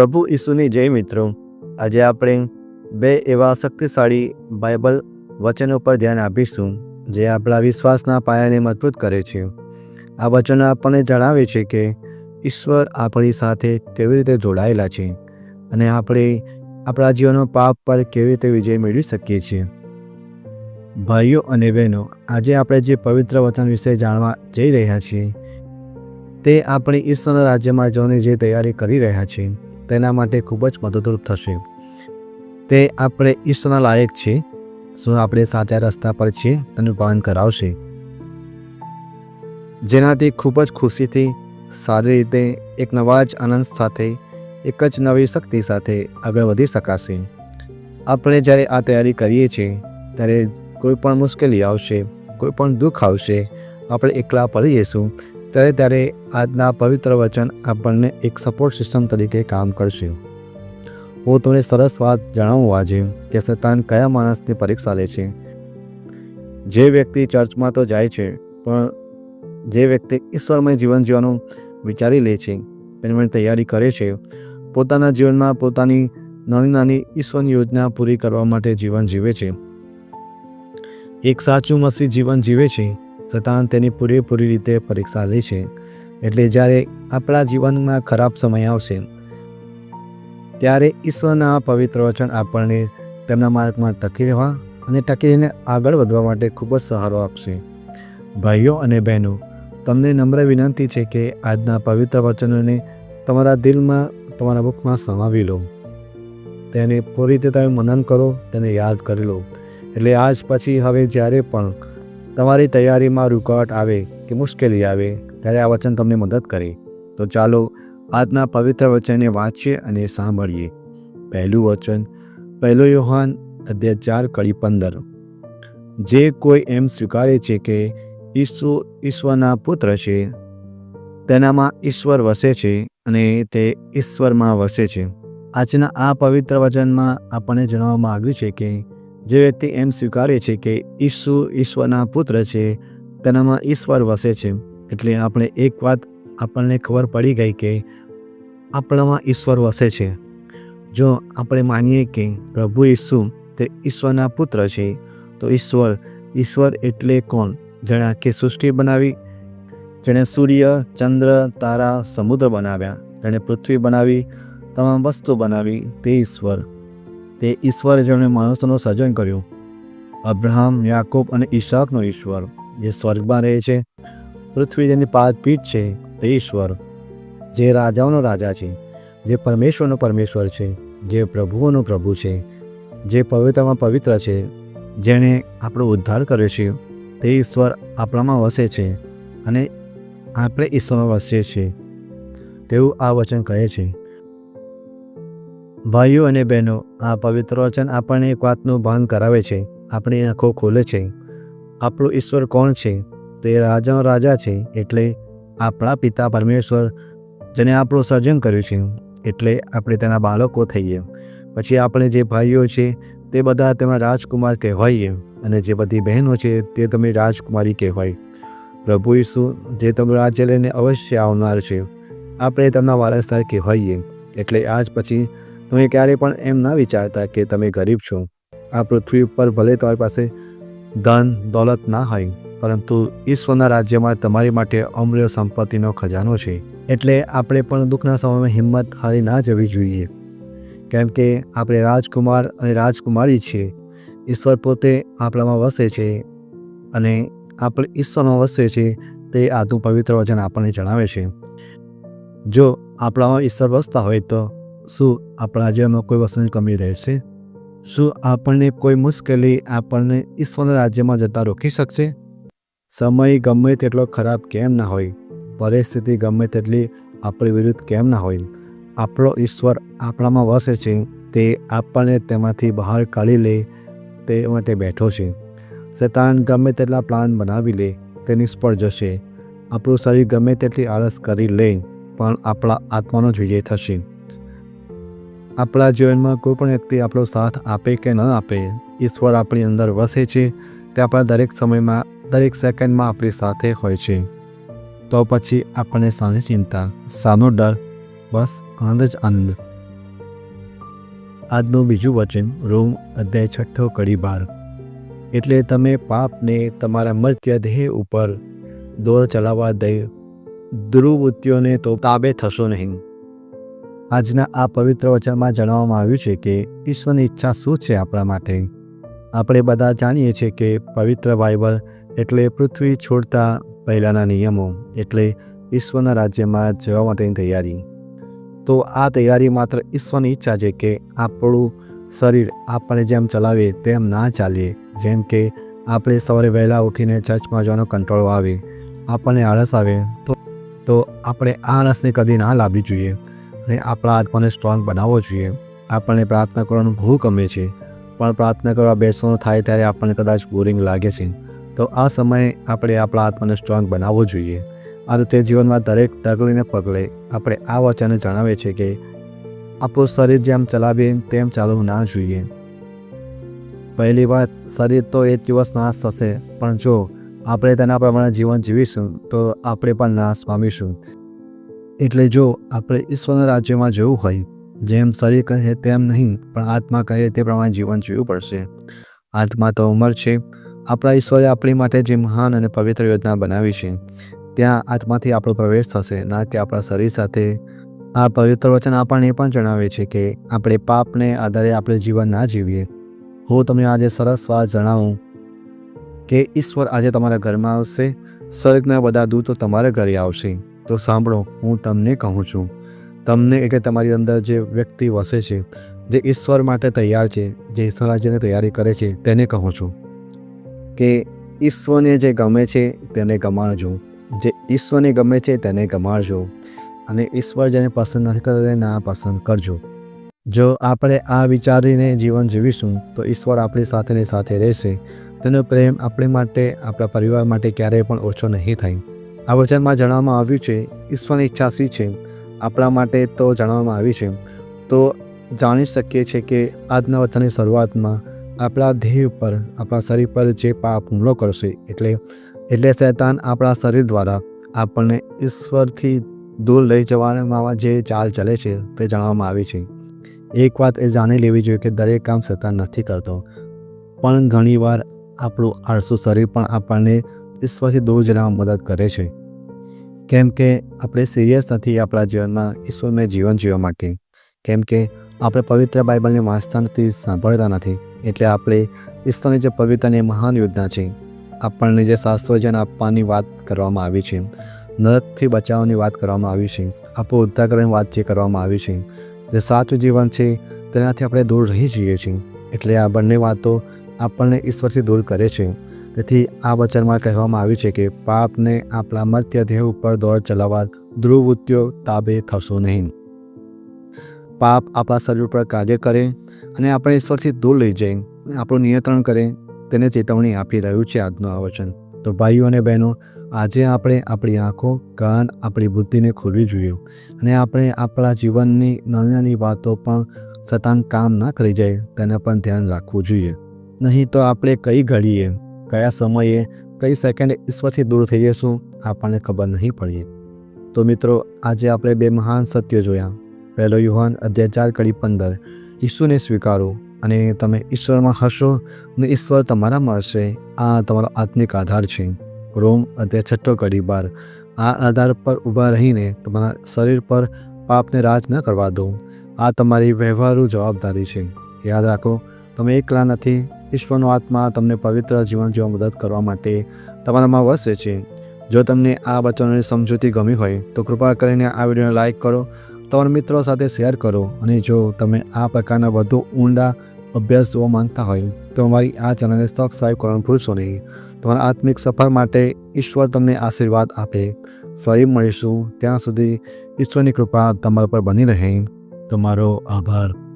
પ્રભુ ઈસુની જય મિત્રો. આજે આપણે બે એવા શક્તિશાળી બાઇબલ વચનો પર ધ્યાન આપીશું, જે આપણા વિશ્વાસના પાયાને મજબૂત કરે છે. આ વચનો આપણને જણાવે છે કે ઈશ્વર આપણી સાથે કેવી રીતે જોડાયેલા છે અને આપણે આપણા જીવનનો પાપ પર કેવી રીતે વિજય મેળવી શકીએ છીએ. ભાઈઓ અને બહેનો, આજે આપણે જે પવિત્ર વચન વિશે જાણવા જઈ રહ્યા છીએ, તે આપણે ઈશ્વરના રાજ્યમાં જવાની જે તૈયારી કરી રહ્યા છીએ. તેના માટે ખૂબ જ મદદરૂપ થશે. તે આપણે ઈશ્વરના લાયક છે શું આપણે સાચા રસ્તા પર છીએ, તેનું પાલન કરાવશે. જેનાથી ખૂબ જ ખુશીથી, સારી રીતે એક નવા જ આનંદ સાથે, એક જ નવી શક્તિ સાથે આગળ વધી શકાશે. આપણે જ્યારે આ તૈયારી કરીએ છીએ, ત્યારે કોઈ પણ મુશ્કેલી આવશે, કોઈ પણ દુઃખ આવશે, આપણે એકલા પડી જઈશું ત્યારે ત્યારે આજના પવિત્ર વચન આપણને એક સપોર્ટ સિસ્ટમ તરીકે કામ કરશે. હું તમને સરસ વાત જણાવું આજે કે સતાન કયા માણસની પરીક્ષા લે છે. જે વ્યક્તિ ચર્ચમાં તો જાય છે, પણ જે વ્યક્તિ ઈશ્વરમય જીવન જીવવાનું વિચારી લે છે, તેની તૈયારી કરે છે, પોતાના જીવનમાં પોતાની નાની નાની ઈશ્વરની યોજના પૂરી કરવા માટે જીવન જીવે છે. એક સાચું મસી જીવન જીવે છે છતાં તેની પૂરેપૂરી રીતે પરીક્ષા લે છે. એટલે જ્યારે આપણા જીવનમાં ખરાબ સમય આવશે, ત્યારે ઈશ્વરના પવિત્ર વચન આપણને તેમના માર્ગમાં ટકી રહેવા અને ટકી રહીને આગળ વધવા માટે ખૂબ જ સહારો આપશે. ભાઈઓ અને બહેનો, તમને નમ્ર વિનંતી છે કે આજના પવિત્ર વચનોને તમારા દિલમાં, તમારા બુકમાં સમાવી લો. તેને પૂરી રીતે તમે મનન કરો, તેને યાદ કરી લો. એટલે આજ પછી, હવે જ્યારે પણ તમારી તૈયારીમાં રૂકાવટ આવે કે મુશ્કેલી આવે, ત્યારે આ વચન તમને મદદ કરે. તો ચાલો આજના પવિત્ર વચનને વાંચીએ અને સાંભળીએ. પહેલું વચન, પહેલો યોહાન અધ્યાય ચાર કડી પંદર. જે કોઈ એમ સ્વીકારે છે કે ઈસુ ઈશ્વરના પુત્ર છે, તેનામાં ઈશ્વર વસે છે અને તે ઈશ્વરમાં વસે છે. આજના આ પવિત્ર વચનમાં આપણને જણાવવામાં આવ્યું છે કે જે વ્યક્તિ એમ સ્વીકારે છે કે ઈસુ ઈશ્વરના પુત્ર છે, તેનામાં ઈશ્વર વસે છે. એટલે આપણે એક વાત આપણને ખબર પડી ગઈ કે આપણામાં ઈશ્વર વસે છે. જો આપણે માનીએ કે પ્રભુ ઈસુ તે ઈશ્વરના પુત્ર છે, તો ઈશ્વર ઈશ્વર એટલે કોણ? જેણે આખી સૃષ્ટિ બનાવી, જેણે સૂર્ય, ચંદ્ર, તારા, સમુદ્ર બનાવ્યા જેણે પૃથ્વી બનાવી, તમામ વસ્તુ બનાવી, તે ઈશ્વર. તે ઈશ્વર જેમણે માણસોનું સર્જન કર્યું. અબ્રાહમ, યાકૂબ અને ઈશાકનો ઈશ્વર, જે સ્વર્ગમાં રહે છે, પૃથ્વી જેની પાદપીઠ છે, તે ઈશ્વર, જે રાજાઓનો રાજા છે, જે પરમેશ્વરનો પરમેશ્વર છે, જે પ્રભુઓનો પ્રભુ છે, જે પવિત્રમાં પવિત્ર છે, જેણે આપણો ઉદ્ધાર કર્યો છે. તે ઈશ્વર આપણામાં વસે છે અને આપણે ઈશ્વરમાં વસીએ છીએ. તેવું આ વચન કહે છે. ભાઈઓ અને બહેનો, આ પવિત્ર વચન આપણને એક વાતનું ભાન કરાવે છે. આપણી આંખો ખોલે છે. આપણું ઈશ્વર કોણ છે? તે રાજાનો રાજા છે, એટલે આપણા પિતા પરમેશ્વર, જેને આપણું સર્જન કર્યું છે, એટલે આપણે તેના બાળકો થઈએ. પછી આપણે જે ભાઈઓ છે, તે બધા તેમાં રાજકુમાર કહેવાઈએ અને જે બધી બહેનો છે, તે તમે રાજકુમારી કહેવાય. પ્રભુ ઈસુ, જે તમે રાજ્ય લઈને અવશ્ય આવનાર છે, આપણે તેમના વારસદાર કહેવાઈએ. એટલે આજ પછી તમે ક્યારેય પણ એમ ના વિચારતા કે તમે ગરીબ છો. આ પૃથ્વી ઉપર ભલે તમારી પાસે ધન, દોલત ના હોય, પરંતુ ઈશ્વરના રાજ્યમાં તમારી માટે અમૂલ્ય સંપત્તિનો ખજાનો છે. એટલે આપણે પણ દુઃખના સમયમાં હિંમત હારી ના જવી જોઈએ. કેમ કે આપણે રાજકુમાર અને રાજકુમારી છીએ. ઈશ્વર પોતે આપણામાં વસે છે અને આપણે ઈશ્વરમાં વસે છે તે આદુ પવિત્ર વચન આપણને જણાવે છે. જો આપણામાં ઈશ્વર વસતા હોય તો શું આપણા જીવનમાં કોઈ વસ્તુની કમી રહેશે? શું આપણને કોઈ મુશ્કેલી આપણને ઈશ્વરના રાજ્યમાં જતા રોકી શકશે? સમય ગમે તેટલો ખરાબ કેમ ના હોય? પરિસ્થિતિ ગમે તેટલી આપણી વિરુદ્ધ કેમ ના હોય? આપણો ઈશ્વર આપણામાં વસે છે, તે આપણને તેમાંથી બહાર કાઢી લે, તે માટે બેઠો છે. શૈતાન ગમે તેટલા પ્લાન બનાવી લે, તે નિષ્ફળ જશે. આપણું શરીર ગમે તેટલી આળસ કરી લે, પણ આપણા આત્માનો જ વિજય થશે. આપણા જીવનમાં કોઈ પણ વ્યક્તિ આપણો સાથ આપે કે ન આપે, ઈશ્વર આપણી અંદર વસે છે, તે આપણા દરેક સમયમાં, દરેક સેકન્ડમાં આપણી સાથે હોય છે. તો પછી આપણને સાની ચિંતા સાનો ડર, બસ આનંદ જ આનંદ. આજનું બીજું વચન રોમ અધ્યાય છઠ્ઠો કડી બાર. એટલે તમે પાપને તમારા મર્ત્ય દેહ ઉપર દોર ચલાવવા દઈ દુર્વૃત્તિઓને તો તાબે થશો નહીં. આજના આ પવિત્ર વચનમાં જણાવવામાં આવ્યું છે કે ઈશ્વરની ઈચ્છા શું છે આપણા માટે? આપણે બધા જાણીએ છીએ કે પવિત્ર બાઇબલ એટલે પૃથ્વી છોડતા પહેલાંના નિયમો, એટલે ઈશ્વરના રાજ્યમાં જવા માટેની તૈયારી. તો આ તૈયારી માત્ર ઈશ્વરની ઈચ્છા છે કે આપણું શરીર આપણે જેમ ચલાવીએ તેમ ના ચાલીએ, જેમ કે આપણે સવારે વહેલા ઉઠીને ચર્ચમાં જવાનો કંટાળો આવે, આપણને આળસ આવે, તો તો આપણે આળસને કદી ના લાવવી જોઈએ. અને આપણા આત્માને સ્ટ્રોંગ બનાવવો જોઈએ. આપણને પ્રાર્થના કરવાનું બહુ ગમે છે. પણ પ્રાર્થના કરવા બેસવાનું થાય ત્યારે આપણને કદાચ બોરિંગ લાગે છે. તો આ સમયે આપણે આપણા આત્માને સ્ટ્રોંગ બનાવવો જોઈએ. આ રીતે જીવનમાં દરેક ડગલીને પગલે આપણે આ વચને જણાવે છે કે આપણું શરીર જેમ ચલાવીએ તેમ ચાલવું ના જોઈએ. પહેલી વાત, શરીર તો એક દિવસ નાશ થશે, પણ જો આપણે તેના પ્રમાણે જીવન જીવીશું, તો આપણે પણ નાશ પામીશું. એટલે જો આપણે ઈશ્વરના રાજ્યમાં જવું હોય, જેમ શરીર કહે તેમ નહીં, પણ આત્મા કહે તે પ્રમાણે જીવન જીવવું પડશે. આત્મા તો ઉંમર છે. આપણા ઈશ્વરે આપણી માટે જે મહાન અને પવિત્ર યોજના બનાવી છે, ત્યાં આત્માથી આપણો પ્રવેશ થશે, ના કે આપણા શરીર સાથે. આ પવિત્ર વચન આપણને એ પણ જણાવે છે કે આપણે પાપને આધારે આપણે જીવન ના જીવીએ. હું તમને આજે સરસ વાત જણાવું કે ઈશ્વર આજે તમારા ઘરમાં આવશે. સ્વર્ગના બધા દૂતો તમારા ઘરે આવશે. તો સાંભળો, હું તમને કહું છું. તમને એટલે તમારી અંદર જે વ્યક્તિ વસે છે, જે ઈશ્વર માટે તૈયાર છે, જે ઈશ્વર તૈયારી કરે છે, તેને કહું છું. કે ઈશ્વરને જે ગમે છે, તેને ગમાડજો. જે ઈશ્વરને ગમે છે, તેને ગમાડજો. અને ઈશ્વર જેને પસંદ નથી કરતા, તેને ના પસંદ કરજો. જો આપણે આ વિચારીને જીવન જીવીશું, તો ઈશ્વર આપણી સાથેની સાથે રહેશે. તેનો પ્રેમ આપણી માટે, આપણા પરિવાર માટે ક્યારેય પણ ઓછો નહીં થાય. આ વચનમાં જણાવવામાં આવ્યું છે, ઈશ્વરની ઈચ્છા શી છે? આપણા માટે તો જણાવવામાં આવી છે. તો જાણી શકીએ છીએ કે આજના વચનની શરૂઆતમાં આપણા ધેહ ઉપર, આપણા શરીર પર જે પાપ હુમલો કરશે, એટલે એટલે શૈતાન આપણા શરીર દ્વારા આપણને ઈશ્વરથી દૂર લઈ જવામાં જે ચાલ ચલે છે તે જણાવવામાં આવી છે. એક વાત એ જાણી લેવી જોઈએ કે દરેક કામ શૈતાન નથી કરતો. પણ ઘણીવાર આપણું આળસુ શરીર પણ આપણને ઈશ્વરથી દૂર જવામાં મદદ કરે છે. કેમ કે આપણે સિરિયસ નથી આપણા જીવનમાં ઈશ્વરને જીવન જીવવા માટે. કેમ કે આપણે પવિત્ર બાઇબલને વાંચતા નથી સાંભળતા નથી. એટલે આપણે ઈશ્વરની જે પવિત્રની મહાન યોજના છે, આપણને જે શાસ્ત્રોજન આપવાની વાત કરવામાં આવી છે, નરકથી બચાવવાની વાત કરવામાં આવી છે આપણું ઉદ્ધાર કરવાની વાત જે કરવામાં આવી છે, જે સાચું જીવન છે તેનાથી આપણે દૂર રહી જઈએ છીએ. એટલે આ બંને વાતો આપણને ઈશ્વરથી દૂર કરે છે. તેથી આ વચનમાં કહેવામાં આવ્યું છે કે પાપને આપણા મર્ત્ય દેહ ઉપર દોડ ચલાવવા ધ્રુવવૃત્તિઓ તાબે થશો નહીં. પાપ આપણા શરીર પર કાર્ય કરે અને આપણે ઈશ્વરથી દૂર લઈ જઈ આપણું નિયંત્રણ કરે તેને ચેતવણી આપી રહ્યું છે આજનું આ વચન. તો ભાઈઓ અને બહેનો, આજે આપણે આપણી આંખો, કાન, આપણી બુદ્ધિને ખોલવી જોઈએ અને આપણે આપણા જીવનની નાની નાની વાતો પણ સતાન કામ ના કરી જાય તેના પણ ધ્યાન રાખવું જોઈએ. નહીં તો આપણે કઈ ઘડીએ કયા સમયે કઈ સેકન્ડ ઈશ્વરથી દૂર થઈ જઈશું, આપણને ખબર નહીં પડીએ. તો મિત્રો, આજે આપણે બે મહાન સત્ય જોયા. પહેલો યુહાન અધ્યાય ચાર કડી પંદર. ઈસુને સ્વીકારો અને તમે ઈશ્વરમાં હશો ને ઈશ્વર તમારામાં હશે. આ તમારો આત્મિક આધાર છે. રોમ અધ્યાય છઠ્ઠો કડી બાર. આ આધાર પર ઊભા રહીને તમારા શરીર પર પાપને રાજ ન કરવા દો. આ તમારી વ્યવહારુ જવાબદારી છે. યાદ રાખો, તમે એકલા નથી ઈશ્વરનો આત્મા તમને પવિત્ર જીવન જીવવા મદદ કરવા માટે તમારામાં વસે છે. જો તમને આ વચનોની સમજૂતી ગમી હોય, તો કૃપા કરીને આ વિડીયોને લાઇક કરો, તમારા મિત્રો સાથે શેર કરો અને જો તમે આ પ્રકારના વધુ ઊંડા અભ્યાસ જોવા માંગતા હોય, તો અમારી આ ચેનલને સબસ્ક્રાઈબ કરવાનું ભૂલશો નહીં. તમારા આત્મિક સફર માટે ઈશ્વર તમને આશીર્વાદ આપે. ફરી મળીશું ત્યાં સુધી ઈશ્વરની કૃપા તમારા પર બની રહે. તમારો આભાર.